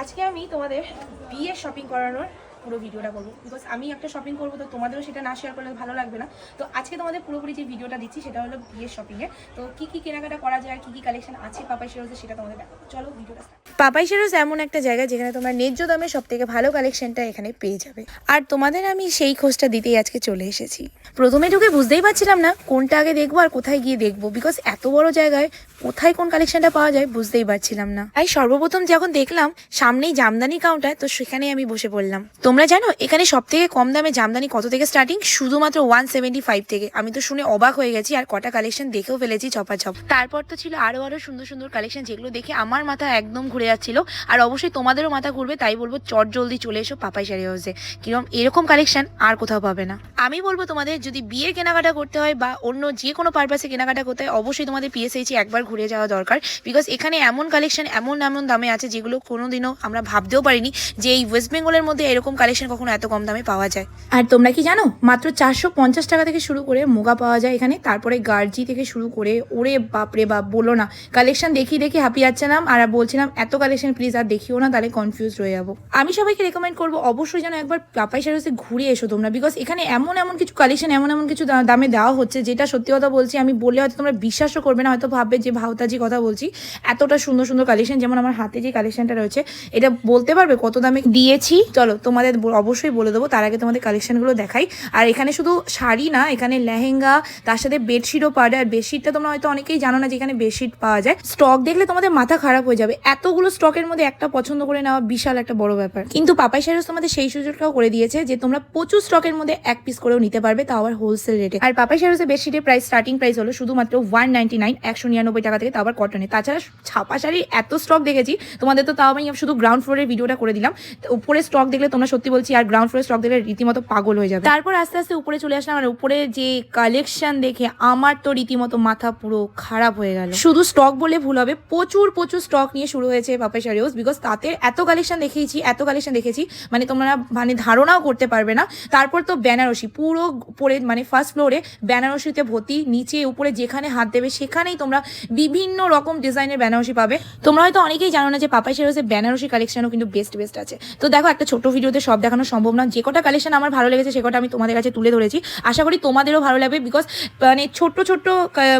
আজকে আমি তোমাদের বিয়ের শপিং করানোর পুরো ভিডিওটা করব। বিকজ আমি একটা শপিং করব, তো তোমাদেরও সেটা না শেয়ার করলে ভালো লাগবে না। তো আজকে তোমাদের পুরোপুরি যে ভিডিওটা দিচ্ছি, সেটা হলো বিয়ের শপিংয়ে তো কী কী কেনাকাটা করা যায়, কী কি কালেকশন আছে পাপাই শেরোজে সেটা তোমাদের দেখো চলো ভিডিওটা পাপাই শেরোজ এমন একটা জায়গা যেখানে তোমরা ন্যায্য দামে সব থেকে ভালো কালেকশনটা এখানে পেয়ে যাবে। আর তোমাদের আমি সেই খোঁজটা দিতেই আজকে চলে এসেছি। প্রথমে ঢুকে বুঝতেই পারছিলাম না কোনটা আগে দেখব আর কোথায় গিয়ে দেখব। বিকজ এত বড় জায়গায় কোথায় কোন কালেকশনটা পাওয়া যায় বুঝতেই পারছিলাম না। তাই সর্বপ্রথম যখন দেখলাম সামনেই জামদানি কাউন্টার তো সেখানে আমি বসে পড়লাম। তোমরা জানো, এখানে সব থেকে কম দামে জামদানি কত থেকে স্টার্টিং শুধুমাত্র ওয়ান সেভেন্টি ফাইভ থেকে। আমি তো শুনে অবাক হয়ে গেছি, আর কটা কালেকশন দেখেও ফেলেছি চপাচপ তারপর তো ছিল আরও আরও সুন্দর সুন্দর কালেকশন যেগুলো দেখে আমার মাথা একদম ঘুরে যাচ্ছিল। আর অবশ্যই তোমাদেরও মাথা ঘুরবে, তাই বলব চট জলদি চলে এসো পাপাই শাড়ি হাউসে কিরম এরকম কালেকশন আর কোথাও পাবে না। আমি বলব তোমাদের, যদি বিয়ের কেনাকাটা করতে হয় বা অন্য যে কোনো পারপাসে কেনাকাটা করতে হয়, অবশ্যই তোমাদের পিএসএইচে একবার ঘুরে যাওয়া দরকার। বিকজ এখানে এমন কালেকশন এমন এমন দামে আছে যেগুলো কোনোদিনও আমরা ভাবতেও পারিনি যে এই ওয়েস্ট বেঙ্গলের মধ্যে এরকম কালেকশন কখনো এত কম দামে পাওয়া যায়। আর তোমরা কি জানো? মাত্র চারশো পঞ্চাশ টাকা থেকে শুরু করে মুগা পাওয়া যায় এখানে। তারপরে গার্জি থেকে শুরু করে, ওরে বাপরে বাপ, বলো না। কালেকশন দেখি দেখি হাঁপিয়ে যাচ্ছিলাম আর বলছিলাম, এত কালেকশন প্লিজ আর দেখিও না, তাহলে কনফিউজ হয়ে যাব। আমি সবাইকে রেকমেন্ড করব, অবশ্যই যেন একবার পাপাই সারসে ঘুরে এসো তোমরা। বিকজ এখানে এমন এমন এমন কিছু কালেকশন এমন এমন কিছু দামে দেওয়া হচ্ছে যেটা সত্যি কথা বলছি, আমি বললে হয়তো তোমরা বিশ্বাসও করবে না, হয়তো ভাববে যে ভাওতাজি কথা বলছি, এতটা সুন্দর সুন্দর কালেকশন যেমন আমার হাতে যে কালেকশনটা রয়েছে, এটা বলতে পারবে কত দামে দিয়েছি? চলো তোমাদের অবশ্যই বলে দেবো, তার আগে তোমাদের কালেকশনগুলো দেখাই। আর এখানে শুধু শাড়ি না, এখানে লেহেঙ্গা, তার সাথে বেডশিটও পাওয়া যায়, আর বেডশিটটা তোমরা হয়তো অনেকেই জানো না যে এখানে বেডশিট পাওয়া যায়। স্টক দেখলে তোমাদের মাথা খারাপ হয়ে যাবে, এতগুলো স্টকের মধ্যে একটা পছন্দ করে নেওয়া বিশাল একটা বড় ব্যাপার। কিন্তু পাপাই শাড়ি তোমাদের সেই সুযোগটাও করে দিয়েছে যে তোমরা প্রচুর স্টকের মধ্যে এক পিস করেও নিতে পারবে, তাও আবার হোলসেল রেটে আর পাপাই শাড়িতে বেডশিটের প্রাইস স্টার্টিং প্রাইস হলো শুধুমাত্র ওয়ান নাইনটি নাইন একশো নিরানব্বই টাকা থেকে, তাও আবার কটনে তাছাড়া ছাপা শাড়ির এত স্টক দেখেছি, তোমাদের তো তাও আমি শুধু গ্রাউন্ড ফ্লোরের ভিডিওটা করে দিলাম। উপরে স্টক দেখলে তোমরা সত্যি বলছি, আর গ্রাউন্ড ফ্লোরে স্টক দেখলে রীতিমতো পাগল হয়ে যাবে। তারপর আস্তে আস্তে উপরে চলে আসলাম, আর উপরে যে কালেকশন দেখে আমার তো রীতিমতো মাথা পুরো খারাপ হয়ে গেল। শুধু স্টক বলে ভুল হবে, প্রচুর প্রচুর স্টক নিয়ে শুরু হয়েছে পাপাই শাড়ি হাউস বিকজ তাতে এত কালেকশন দেখিয়েছি, এত কালেকশন দেখেছি মানে তোমরা মানে ধারণাও করতে পারবে না। তারপর তো বেনারসি পুরো পরে মানে ফার্স্ট ফ্লোরে বেনারসিতে ভর্তি, নিচে, উপরে যেখানে হাত দেবে সেখানেই তোমরা বিভিন্ন রকম ডিজাইনের বেনারসি পাবে। তোমরা হয়তো অনেকেই জানো না যে পাপাই শেরোসের বেনারসি কালেকশনও কিন্তু বেস্ট বেস্ট আছে। তো দেখো, একটা ছোট ভিডিওতে সব দেখানো সম্ভব না যে কটা কালেকশন আমার ভালো লেগেছে, সে কটা আমি তোমাদের কাছে তুলে ধরেছি। আশা করি তোমাদেরও ভালো লাগবে বিকজ মানে ছোট্ট ছোট্ট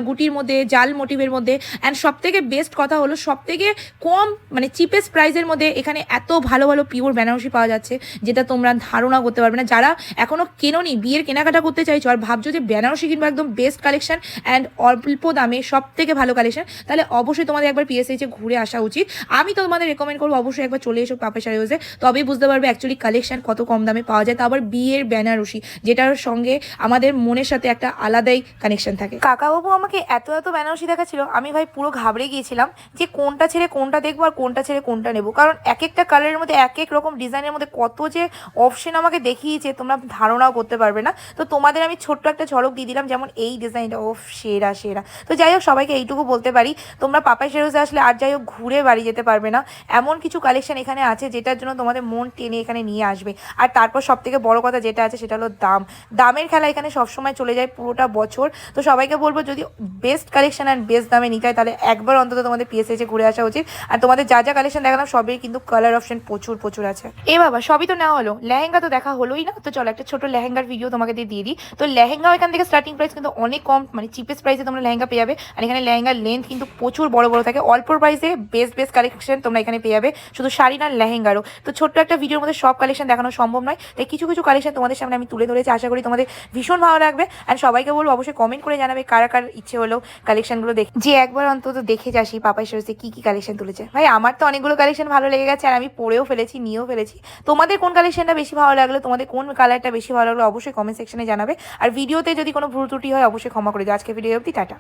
গুটির মধ্যে, জাল মোটিভের মধ্যে অ্যান্ড সব থেকে বেস্ট কথা হলো সব থেকে কম মানে চিপেস্ট প্রাইসের মধ্যে এখানে এত ভালো ভালো পিওর বেনারসি পাওয়া যাচ্ছে, যেটা তোমরা ধারণা করতে পারবে না। যারা এখনও কেনোনি বিয়ের কেনাকাটা করতে চাইছো আর ভাবছ যে বেনারসি কিনবো একদম বেস্ট কালেকশন অ্যান্ড অল্প দামে সব থেকে ভালো কালেকশন তাহলে অবশ্যই তোমাদের একবার পিএসএইচে ঘুরে আসা উচিত। আমি তোমাদের রেকমেন্ড করব অবশ্যই একবার চলে এসো পাপা হাউসে তবেই বুঝতে পারবে অ্যাকচুয়ালি কালেকশন কত কম দামে পাওয়া যায়। তা আবার বিয়ের বেনারসি, যেটার সঙ্গে আমাদের মনের সাথে একটা আলাদাই কানেকশন থাকে। কাকাবাবু আমাকে এত এত বেনারসি দেখাচ্ছিল, আমি ভাই পুরো ঘাবড়ে গিয়েছিলাম যে কোনটা ছেড়ে কোনটা দেখব আর কোনটা ছেড়ে কোনটা নেব। কারণ এক একটা কালারের মধ্যে, এক এক রকম ডিজাইনের মধ্যে কত যে অপশন আমাকে দেখিয়েছে, তোমরা ধারণাও করতে পারবে না। তো তোমাদের আমি ছোট্ট একটা ঝলক দিয়ে দিলাম, যেমন এই ডিজাইনটা ও সেরা সেরা। তো যাই হোক, সবাইকে এইটুকু বলতে পারি, তোমরা পাপাই শেরোজে আসলে আর যাই হোক ঘুরে বাড়ি যেতে পারবে না। এমন কিছু কালেকশন এখানে আছে, যেটার জন্য তোমাদের মন টেনে এখানে নিয়ে আসবে। আর তারপর সব থেকে বড় কথা যেটা আছে, সেটা হলো দাম। দামের খেলা এখানে সবসময় চলে যায় পুরোটা বছর। তো সবাইকে বলব, যদি বেস্ট কালেকশন অ্যান্ড বেস্ট দামে নিতে হয়, তাহলে একবার অন্তত তোমাদের পিএসএইচে ঘুরে আসা উচিত। আর তোমাদের যা যা কালেকশন দেখালাম, সবই কিন্তু কালার অপশন প্রচুর প্রচুর আছে। এ বাবা, সবই তো নেওয়া হলো। লেহেঙ্গা তো দেখা হলোই না। তো চলো একটা ছোট লেহেঙ্গার ভিডিও তোমাকে দিয়ে দিই। তো লেহেঙ্গাও এখান থেকে স্টার্টিং প্রাইস কিন্তু অনেক কম মানে চিপেস্ট প্রাইসে তোমরা লেহেঙ্গা পেয়ে যাবে। আর এখানে লেহেঙ্গার লেন্থ কিন্তু প্রচুর বড় বড় থাকে। অল্প প্রাইসে বেস্ট বেস্ট কালেকশন তোমরা এখানে পেয়ে যাবে। শুধু শাড়ি না, লেহেঙ্গারও। তো ছোট্ট একটা ভিডিওর মধ্যে সব কালেকশন দেখানো সম্ভব নয়। তাই কিছু কিছু কালেকশন তোমাদের সামনে আমি তুলে ধরেছি। আশা করি তোমাদের ভীষণ ভালো লাগবে। অ্যান্ড সবাইকে বলব অবশ্যই কমেন্ট করে জানাবে কারা, কার ইচ্ছে হলো কালেকশনগুলো দেখে যে একবার অন্তত দেখে যাসি পাপাই সরসে কি কি কালেকশন তুলেছে। ভাই, আমার তো অনেকগুলো কালেকশন ভালো লেগে গেছে। আর আমি পরেও ফেলেছি, নিয়েও ফেলেছি। তোমাদের কোন কালেকশনটা বেশি ভালো লাগল? তোমাদের কোন কালারটা বেশি ভালো লাগল? অবশ্যই কমেন্ট সেকশনে জানাবে। আর ভিডিওতে যদি কোনো ভুল ত্রুটি হয়, অবশ্যই ক্ষমা করে দিও। আজকে ভিডিও অবধি, টাটা।